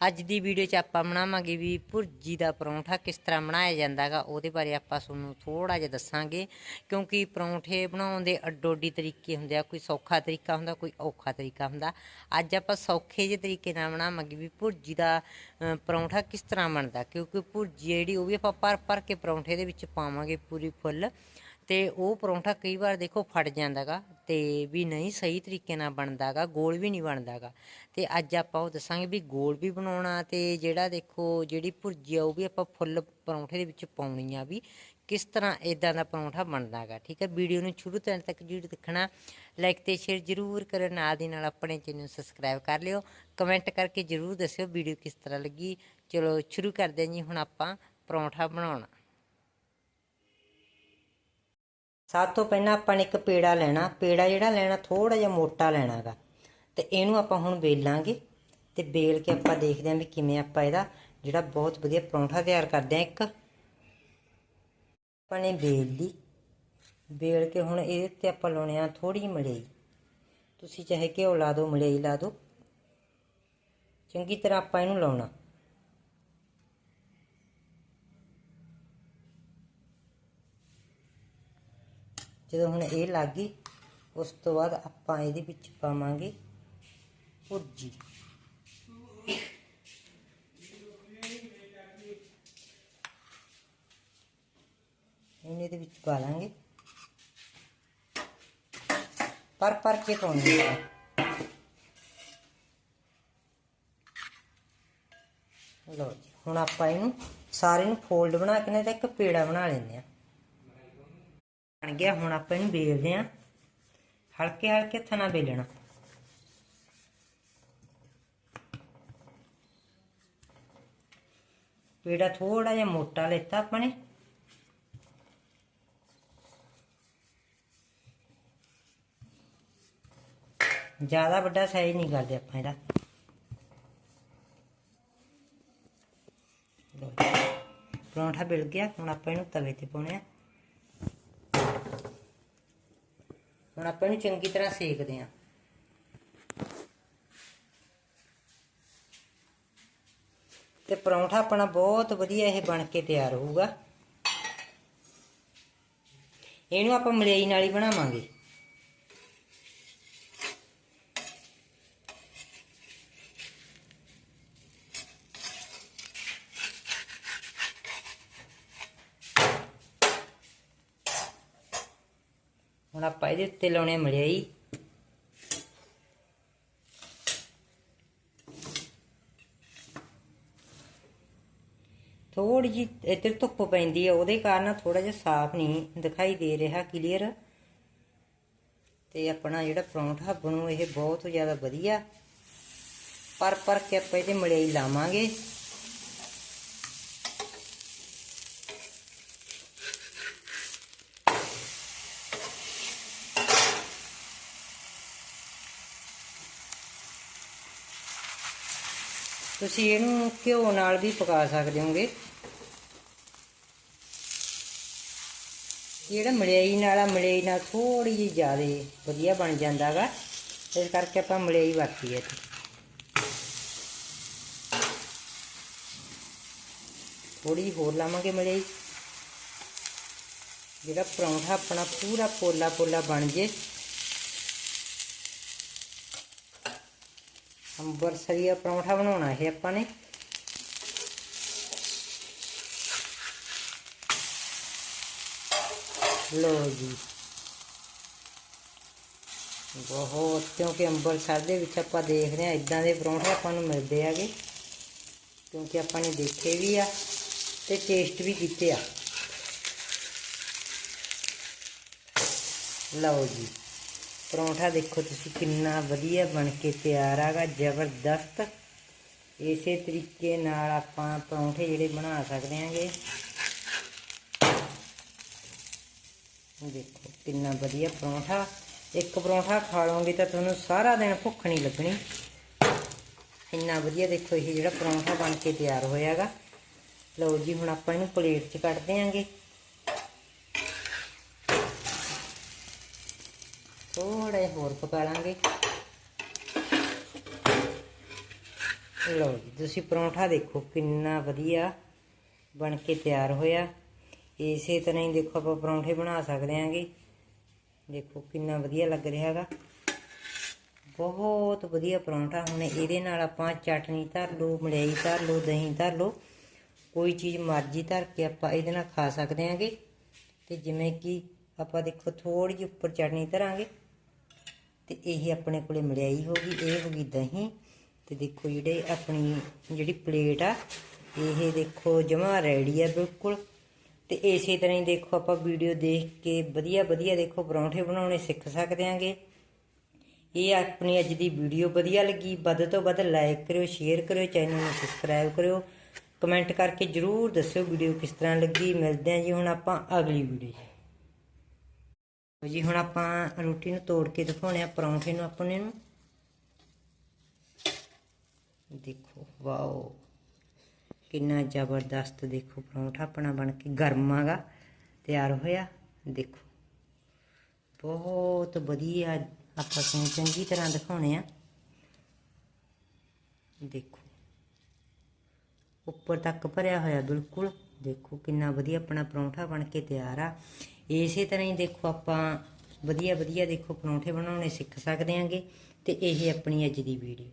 ਅੱਜ ਦੀ ਵੀਡੀਓ 'ਚ ਆਪਾਂ ਬਣਾਵਾਂਗੇ ਵੀ ਭੁਰਜੀ ਦਾ ਪਰੌਂਠਾ ਕਿਸ ਤਰ੍ਹਾਂ ਬਣਾਇਆ ਜਾਂਦਾਗਾ, ਉਹਦੇ ਬਾਰੇ ਆਪਾਂ ਤੁਹਾਨੂੰ ਥੋੜਾ ਜਿਹਾ ਦੱਸਾਂਗੇ। ਕਿਉਂਕਿ ਪਰੌਂਠੇ ਬਣਾਉਣ ਦੇ ਅੱਡੋ ਅੱਡੀ ਤਰੀਕੇ ਹੁੰਦੇ ਆ, ਕੋਈ ਸੌਖਾ ਤਰੀਕਾ ਹੁੰਦਾ, ਕੋਈ ਔਖਾ ਤਰੀਕਾ ਹੁੰਦਾ। ਅੱਜ ਆਪਾਂ ਸੌਖੇ ਜਿਹੇ ਤਰੀਕੇ ਨਾਲ ਬਣਾਵਾਂਗੇ ਵੀ ਭੁਰਜੀ ਦਾ ਪਰੌਂਠਾ ਕਿਸ ਤਰ੍ਹਾਂ ਬਣਦਾ। ਕਿਉਂਕਿ ਭੁਰਜੀ ਜਿਹੜੀ, ਉਹ ਵੀ ਆਪਾਂ ਭਰ ਭਰ ਕੇ ਪਰੌਂਠੇ ਦੇ ਵਿੱਚ ਪਾਵਾਂਗੇ ਪੂਰੀ ਫੁੱਲ। ਤੇ ਉਹ ਪਰੌਂਠਾ ਕਈ ਵਾਰ ਦੇਖੋ ਫਟ ਜਾਂਦਾਗਾ ਤੇ ਵੀ ਨਹੀਂ ਸਹੀ ਤਰੀਕੇ ਨਾਲ ਬਣਦਾਗਾ ਗੋਲ ਵੀ ਨਹੀਂ ਬਣਦਾਗਾ ਤੇ ਅੱਜ ਆਪਾਂ ਉਹ ਦੱਸਾਂਗੇ ਵੀ ਗੋਲ ਵੀ ਬਣਾਉਣਾ ਤੇ ਜਿਹੜਾ ਦੇਖੋ ਜਿਹੜੀ ਭੁਰਜੀ ਆ ਉਹ ਵੀ ਆਪਾਂ ਫੁੱਲ ਪਰੌਂਠੇ ਦੇ ਵਿੱਚ ਪਾਉਣੀ ਆ ਵੀ ਕਿਸ ਤਰ੍ਹਾਂ ਇਦਾਂ ਦਾ ਪਰੌਂਠਾ ਬਣਦਾਗਾ ਠੀਕ ਹੈ? ਵੀਡੀਓ ਨੂੰ ਸ਼ੁਰੂ ਤੋਂ ਅੰਤ ਤੱਕ ਜਰੂਰ ਦੇਖਣਾ ਲਾਈਕ ਤੇ ਸ਼ੇਅਰ ਜਰੂਰ ਕਰੋ, ਨਾਲ ਦੀ ਨਾਲ ਆਪਣੇ ਚੈਨਲ ਨੂੰ ਸਬਸਕ੍ਰਾਈਬ ਕਰ ਲਿਓ। ਕਮੈਂਟ ਕਰਕੇ ਜਰੂਰ ਦੱਸਿਓ ਵੀਡੀਓ ਕਿਸ ਤਰ੍ਹਾਂ ਲੱਗੀ। ਚਲੋ ਸ਼ੁਰੂ ਕਰਦੇ ਹਾਂ ਜੀ ਹੁਣ ਆਪਾਂ ਪਰੌਂਠਾ ਬਣਾਉਣਾ। ਸਭ ਤੋਂ ਪਹਿਲਾਂ ਆਪਾਂ ਨੇ ਇੱਕ ਪੇੜਾ ਲੈਣਾ। ਪੇੜਾ ਜਿਹੜਾ ਲੈਣਾ ਥੋੜਾ ਜਿਹਾ ਮੋਟਾ ਲੈਣਾਗਾ। ਤੇ ਇਹਨੂੰ ਆਪਾਂ ਹੁਣ ਵੇਲਾਂਗੇ ਤੇ ਵੇਲ ਕੇ ਆਪਾਂ ਦੇਖਦੇ ਆਂ ਵੀ ਕਿਵੇਂ ਆਪਾਂ ਇਹਦਾ ਜਿਹੜਾ ਬਹੁਤ ਵਧੀਆ ਪਰੌਂਠਾ ਤਿਆਰ ਕਰਦੇ ਆਂ। ਇੱਕ ਆਪਾਂ ਨੇ ਵੇਲ ਲਈ ਵੇਲ ਕੇ ਹੁਣ ਇਹਦੇ ਤੇ ਆਪਾਂ ਲਾਉਣੇ ਆ ਥੋੜੀ ਮਲਾਈ। ਤੁਸੀਂ ਚਾਹੇ ਘਿਓ ਲਾ ਦਿਓ, ਮਲਾਈ ਲਾ ਦਿਓ। ਚੰਗੀ ਤਰ੍ਹਾਂ ਆਪਾਂ ਇਹਨੂੰ ਲਾਉਣਾ। ਜਦੋਂ ਹੁਣ ਇਹ ਲੱਗ ਗਈ, ਉਸ ਤੋਂ ਬਾਅਦ ਆਪਾਂ ਇਹਦੇ ਵਿੱਚ ਪਾਵਾਂਗੇ ਭੁਰਜੀ। ਇਹਨੇ ਇਹਦੇ ਵਿੱਚ ਪਾ ਲਾਂਗੇ। ਪਰ ਪਰ ਕੇ ਪਾਉਣੀ ਹੈ ਲਓ ਜੀ, ਹੁਣ ਆਪਾਂ ਇਹਨੂੰ ਸਾਰੇ ਨੂੰ ਫੋਲਡ ਬਣਾ ਕੇ ਨਾ ਇਹਦਾ ਇੱਕ ਪੇੜਾ ਬਣਾ ਲੈਂਦੇ ਆ ਬਣ ਗਿਆ, ਹੁਣ ਆਪਾਂ ਇਹਨੂੰ ਵੇਲਦੇ ਆਂ। ਹਲਕੇ ਹਲਕੇ ਹੱਥਾਂ ਨਾਲ ਵੇਲਣਾ। ਪੇੜਾ ਥੋੜਾ ਜਿਹਾ ਮੋਟਾ ਲੈਤਾ ਆਪਾਂ ਨੇ। ਜ਼ਿਆਦਾ ਵੱਡਾ ਸਾਈਜ਼ ਨਹੀਂ ਕਰਦੇ ਆਪਾਂ ਇਹਦਾ। ਪਰੌਂਠਾ ਬਿਲ ਗਿਆ, ਹੁਣ ਆਪਾਂ ਇਹਨੂੰ ਤਵੇ ਤੇ ਪਾਉਣੇ ਆ। ਹੁਣ ਆਪਾਂ ਇਹਨੂੰ ਚੰਗੀ ਤਰ੍ਹਾਂ ਸੇਕਦੇ ਆਂ ਤੇ ਪਰੌਂਠਾ ਆਪਣਾ ਬਹੁਤ ਵਧੀਆ ਇਹ ਬਣ ਕੇ ਤਿਆਰ ਹੋਊਗਾ। ਇਹਨੂੰ ਆਪਾਂ ਮਲਾਈ ਨਾਲ ਹੀ ਬਣਾਵਾਂਗੇ। ਹੁਣ ਆਪਾਂ ਇਹਦੇ ਉੱਤੇ ਲਾਉਣੇ ਮਲਾਈ ਥੋੜੀ ਜੀ ਇੱਧਰ ਧੁੱਪ ਪੈਂਦੀ ਹੈ ਉਹਦੇ ਕਾਰਨ ਥੋੜਾ ਜਿਹਾ ਸਾਫ਼ ਨਹੀਂ ਦਿਖਾਈ ਦੇ ਰਿਹਾ ਕਲੀਅਰ ਤੇ ਆਪਣਾ ਜਿਹੜਾ ਪਰੌਂਠਾ ਬਣੂ, ਇਹ ਬਹੁਤ ਜ਼ਿਆਦਾ ਵਧੀਆ। ਪਰ ਪਰ ਕੇ ਆਪਾਂ ਇਹਦੇ ਮਲਾਈ ਲਾਵਾਂਗੇ। ਤੁਸੀਂ ਇਹਨੂੰ ਘਿਓ ਨਾਲ ਵੀ ਪਕਾ ਸਕਦੇ ਹੋਗੇ। ਜਿਹੜਾ ਮਲਾਈ ਨਾਲ ਆ, ਮਲਾਈ ਨਾਲ ਥੋੜੀ ਜਿਹੀ ਜ਼ਿਆਦਾ ਵਧੀਆ ਬਣ ਜਾਂਦਾਗਾ ਇਸ ਕਰਕੇ ਆਪਾਂ ਮਲਾਈ ਵਰਤੀ ਹੈ ਇੱਥੇ। ਥੋੜੀ ਹੋਰ ਲਾਵਾਂਗੇ ਮਲਾਈ। ਜਿਹੜਾ ਪਰੌਂਠਾ ਆਪਣਾ ਪੂਰਾ ਪੋਲਾ ਪੋਲਾ ਬਣ ਜੇ। ਅੰਬਰਸਰੀਆ ਪਰੌਂਠਾ ਬਣਾਉਣਾ ਹੈ ਆਪਾਂ ਨੇ। ਲੋ ਜੀ। ਬਹੁਤ, ਕਿਉਂਕਿ ਅੰਬਰਸਰ ਦੇ ਵਿੱਚ ਆਪਾਂ ਦੇਖਦੇ ਹਾਂ, ਇਦਾਂ ਦੇ ਪਰੌਂਠੇ ਆਪਾਂ ਨੂੰ ਮਿਲਦੇ ਆਗੇ ਕਿਉਂਕਿ ਆਪਾਂ ਨੇ ਦੇਖੇ ਵੀ ਆ ਤੇ ਟੇਸਟ ਵੀ ਕੀਤੇ ਆ। ਲਓ ਜੀ। ਪਰੌਂਠਾ ਦੇਖੋ ਤੁਸੀਂ ਕਿੰਨਾ ਵਧੀਆ ਬਣ ਕੇ ਤਿਆਰ ਆਗਾ, ਜ਼ਬਰਦਸਤ। ਇਸੇ ਤਰੀਕੇ ਨਾਲ ਆਪਾਂ ਪਰੌਂਠੇ ਜਿਹੜੇ ਬਣਾ ਸਕਦੇ ਆਂਗੇ। ਦੇਖੋ ਕਿੰਨਾ ਵਧੀਆ ਪਰੌਂਠਾ। ਇੱਕ ਪਰੌਂਠਾ ਖਾ ਲਓਗੇ ਤਾਂ ਤੁਹਾਨੂੰ ਸਾਰਾ ਦਿਨ ਭੁੱਖ ਨਹੀਂ ਲੱਗਣੀ। ਇੰਨਾ ਵਧੀਆ ਦੇਖੋ ਇਹ ਜਿਹੜਾ ਪਰੌਂਠਾ ਬਣ ਕੇ ਤਿਆਰ ਹੋਇਆਗਾ ਲਓ ਜੀ, ਹੁਣ ਆਪਾਂ ਇਹਨੂੰ ਪਲੇਟ 'ਚ ਕੱਢ ਦਿਆਂਗੇ ਥੋੜਾ ਜਿਹਾ ਹੋਰ ਪਕਾ ਲਾਂਗੇ। ਲਓ ਜੀ, ਤੁਸੀਂ ਪਰੌਂਠਾ ਦੇਖੋ ਕਿੰਨਾ ਵਧੀਆ ਬਣ ਕੇ ਤਿਆਰ ਹੋਇਆ। ਇਸੇ ਤਰ੍ਹਾਂ ਹੀ ਦੇਖੋ ਆਪਾਂ ਪਰੌਂਠੇ ਬਣਾ ਸਕਦੇ ਆਂਗੇ ਦੇਖੋ ਕਿੰਨਾ ਵਧੀਆ ਲੱਗ ਰਿਹਾ ਹੈਗਾ। ਬਹੁਤ ਵਧੀਆ ਪਰੌਂਠਾ, ਹੁਣ ਇਹਦੇ ਨਾਲ ਆਪਾਂ ਚਟਨੀ ਧਰ ਲਓ, ਮਲਾਈ ਧਰ ਲਓ, ਦਹੀਂ ਧਰ ਲਓ, ਕੋਈ ਚੀਜ਼ ਮਰਜ਼ੀ ਧਰ ਕੇ ਆਪਾਂ ਇਹਦੇ ਨਾਲ ਖਾ ਸਕਦੇ ਆਂਗੇ ਤੇ ਜਿਵੇਂ ਕਿ ਆਪਾਂ ਦੇਖੋ ਥੋੜੀ ਜਿਹੀ ਉੱਪਰ ਚਟਨੀ ਧਰਾਂਗੇ। ਤੇ ਇਹ ਆਪਣੇ ਕੋਲੇ ਮਲਾਈ ਹੋ ਗਈ, ਇਹ ਹੋ ਗਈ ਦਹੀਂ ਤੇ ਦੇਖੋ ਜਿਹੜੇ ਆਪਣੀ ਜਿਹੜੀ ਪਲੇਟ ਆ, ਇਹ ਦੇਖੋ ਜਮਾ ਰੈਡੀ ਆ ਬਿਲਕੁਲ। ਤੇ ਇਸੇ ਤਰ੍ਹਾਂ ਹੀ ਦੇਖੋ ਆਪਾਂ ਵੀਡੀਓ ਦੇਖ ਕੇ ਵਧੀਆ ਵਧੀਆ ਦੇਖੋ ਪਰੌਂਠੇ ਬਣਾਉਣੇ ਸਿੱਖ ਸਕਦੇ ਆਂਗੇ। ਇਹ ਆਪਣੀ ਅੱਜ ਦੀ ਵੀਡੀਓ ਵਧੀਆ ਲੱਗੀ, ਵੱਧ ਤੋਂ ਵੱਧ ਲਾਈਕ ਕਰਿਓ ਸ਼ੇਅਰ ਕਰਿਓ ਚੈਨਲ ਨੂੰ ਸਬਸਕ੍ਰਾਈਬ ਕਰਿਓ। ਕਮੈਂਟ ਕਰਕੇ ਜਰੂਰ ਦੱਸਿਓ ਵੀਡੀਓ ਕਿਸ ਤਰ੍ਹਾਂ ਲੱਗੀ। ਮਿਲਦੇ ਹਾਂ ਜੀ ਹੁਣ ਆਪਾਂ ਅਗਲੀ ਵੀਡੀਓ 'ਚ। ਜੀ ਹੁਣ ਆਪਾਂ ਰੋਟੀ ਨੂੰ ਤੋੜ ਕੇ ਦਿਖਾਉਣੇ ਆ ਪਰੌਂਠੇ ਨੂੰ ਆਪਣੇ ਨੂੰ। ਦੇਖੋ, ਵਾਓ। ਕਿੰਨਾ ਜ਼ਬਰਦਸਤ ਦੇਖੋ ਪਰੌਂਠਾ ਆਪਣਾ ਬਣ ਕੇ, ਗਰਮ ਆਗਾ ਤਿਆਰ ਹੋਇਆ। ਦੇਖੋ, ਬਹੁਤ ਵਧੀਆ ਆਪਾਂ ਤੁਹਾਨੂੰ ਚੰਗੀ ਤਰ੍ਹਾਂ ਦਿਖਾਉਣੇ ਆ। ਦੇਖੋ ਉੱਪਰ ਤੱਕ ਭਰਿਆ ਹੋਇਆ ਬਿਲਕੁਲ। ਦੇਖੋ ਕਿੰਨਾ ਵਧੀਆ ਆਪਣਾ ਪਰੌਂਠਾ ਬਣ ਕੇ ਤਿਆਰ ਆ। ਇਸੇ ਤਰ੍ਹਾਂ ਹੀ ਦੇਖੋ ਆਪਾਂ ਵਧੀਆ ਵਧੀਆ ਦੇਖੋ ਪਰੌਂਠੇ ਬਣਾਉਣੇ ਸਿੱਖ ਸਕਦੇ ਆਂਗੇ ਤੇ ਇਹ ਆਪਣੀ ਅੱਜ ਦੀ ਵੀਡੀਓ